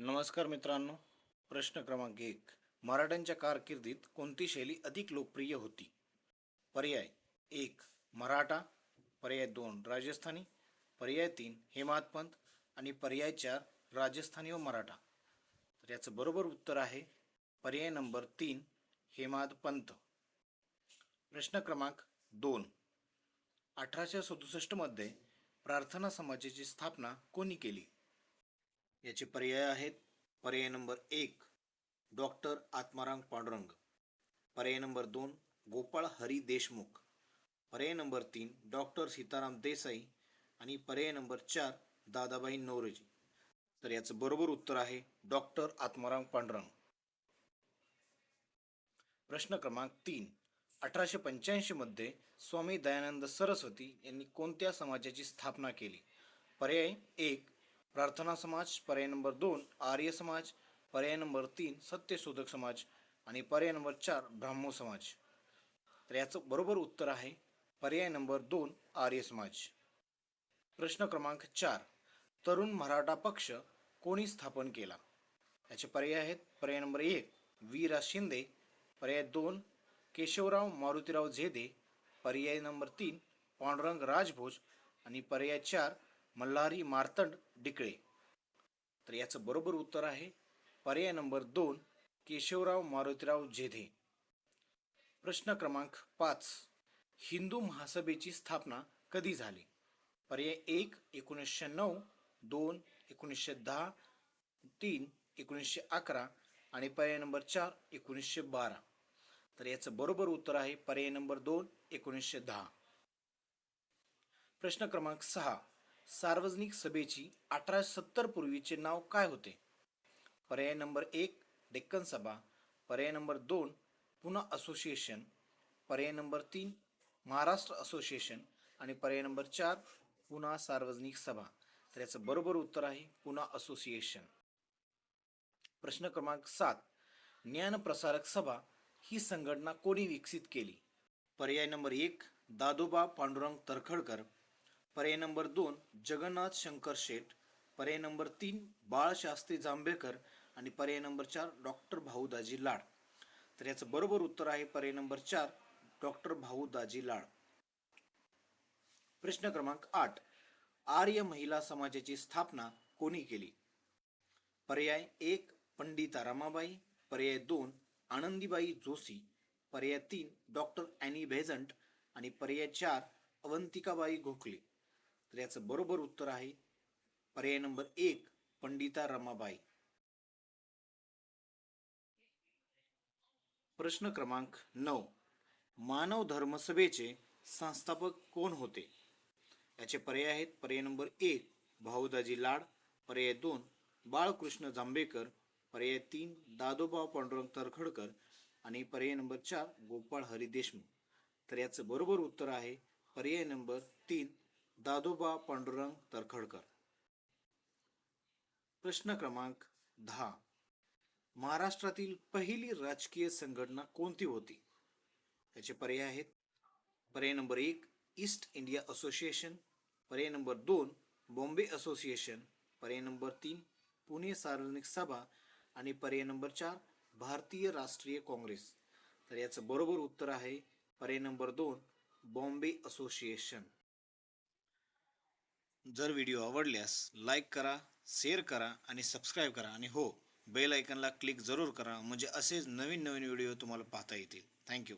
नमस्कार मित्रांनो प्रश्न क्रमांक एक. मराठ्यांच्या कारकिर्दीत कोणती शैली अधिक लोकप्रिय होती? पर्याय एक मराठा. पर्याय दोन राजस्थानी. पर्याय तीन हेमादपंत आणि पर्याय चार राजस्थानी व मराठा. तर याचं बरोबर उत्तर आहे पर्याय नंबर तीन हेमादपंत प्रश्न क्रमांक दोन. अठराशे सदुसष्टमध्ये प्रार्थना समाजाची स्थापना कोणी केली? याचे पर्याय आहेत. पर्याय नंबर एक डॉक्टर आत्माराम पांडुरंग. पर्याय नंबर दोन गोपाळ हरी देशमुख. पर्याय नंबर तीन डॉक्टर सीताराम देसाई. आणि पर्याय नंबर चार दादाबाई नवरोजी. तर याचं बरोबर उत्तर आहे डॉक्टर आत्माराम पांडुरंग. प्रश्न क्रमांक तीन अठराशे पंच्याऐंशीमध्ये स्वामी दयानंद सरस्वती यांनी कोणत्या समाजाची स्थापना केली? पर्याय एक प्रार्थना समाज पर्याय नंबर दोन आर्य समाज पर्याय नंबर तीन सत्यशोधक समाज आणि पर्याय नंबर चार ब्राह्मो समाज. तर याचं बरोबर उत्तर आहे पर्याय नंबर दोन आर्य समाज. प्रश्न क्रमांक चार तरुण मराठा पक्ष कोणी स्थापन केला? याचे पर्याय आहेत पर्याय नंबर एक वीरा शिंदे पर्याय दोन केशवराव मारुतीराव झेदे पर्याय नंबर तीन पांडुरंग राजभोज आणि पर्याय चार मल्हारी मार्तंड डिकळे. तर याचं बरोबर उत्तर आहे पर्याय नंबर दोन केशवराव मारुतीराव जेधे. प्रश्न क्रमांक पाच हिंदू महासभेची स्थापना कधी झाली? पर्याय एक एकोणीसशे नऊ दोन एकोणीसशे दहा तीन एकोणीसशे अकरा आणि पर्याय नंबर चार एकोणीसशे बारा. तर याचं बरोबर उत्तर आहे पर्याय नंबर दोन एकोणीसशे दहा. प्रश्न क्रमांक सहा सार्वजनिक सभेची अठराशे सत्तर पूर्वीचे नाव काय होते? पर्याय नंबर एक डेक्कन सभा. पर्याय नंबर दोन पुणे असोसिएशन. पर्याय नंबर तीन महाराष्ट्र असोसिएशन. आणि पर्याय नंबर चार पुन्हा सार्वजनिक सभा. तर याचं बरोबर उत्तर आहे पुन्हा असोसिएशन. प्रश्न क्रमांक सात ज्ञानप्रसारक सभा ही संघटना कोणी विकसित केली? पर्याय नंबर एक दादोबा पांडुरंग तरखडकर. पर्याय नंबर दोन जगन्नाथ शंकर शेठ. पर्याय नंबर तीन बाळशास्त्री जांभेकर. आणि पर्याय नंबर चार डॉक्टर भाऊदाजी लाड. तर याचं बरोबर उत्तर आहे पर्याय नंबर चार डॉक्टर भाऊदाजी लाड. प्रश्न क्रमांक आठ आर्य महिला समाजाची स्थापना कोणी केली? पर्याय एक पंडिता रमाबाई. पर्याय दोन आनंदीबाई जोशी. पर्याय तीन डॉक्टर अॅनी बेझंट आणि पर्याय चार अवंतिकाबाई गोखले. तर याचं बरोबर उत्तर आहे पर्याय नंबर एक पंडिता रमाबाई. प्रश्न क्रमांक नऊ मानव धर्म सभेचे संस्थापक कोण होते? याचे पर्याय आहेत पर्याय नंबर एक भाऊदाजी लाड पर्याय दोन बाळकृष्ण जांभेकर पर्याय तीन दादोबा पांडुरंग तरखडकर आणि पर्याय नंबर चार गोपाळ हरी देशमुख. तर याचं बरोबर उत्तर आहे पर्याय नंबर तीन दादोबा पांडुरंग तरखडकर. प्रश्न क्रमांक दहा. महाराष्ट्रातील पहिली राजकीय संघटना कोणती होती? याचे पर्याय आहेत. पर्याय नंबर एक ईस्ट इंडिया असोसिएशन. पर्याय नंबर दोन बॉम्बे असोसिएशन. पर्याय नंबर तीन पुणे सार्वजनिक सभा. आणि पर्याय नंबर चार भारतीय राष्ट्रीय काँग्रेस. तर याचं बरोबर उत्तर आहे पर्याय नंबर दोन बॉम्बे असोसिएशन. जर व्हिडिओ आवडल्यास लाईक करा शेअर करा आणि सबस्क्राईब करा. आणि हो बेल आयकनला क्लिक जरूर करा. म्हणजे असेच नवीन नवीन व्हिडिओ तुम्हाला पाहता येतील. थँक्यू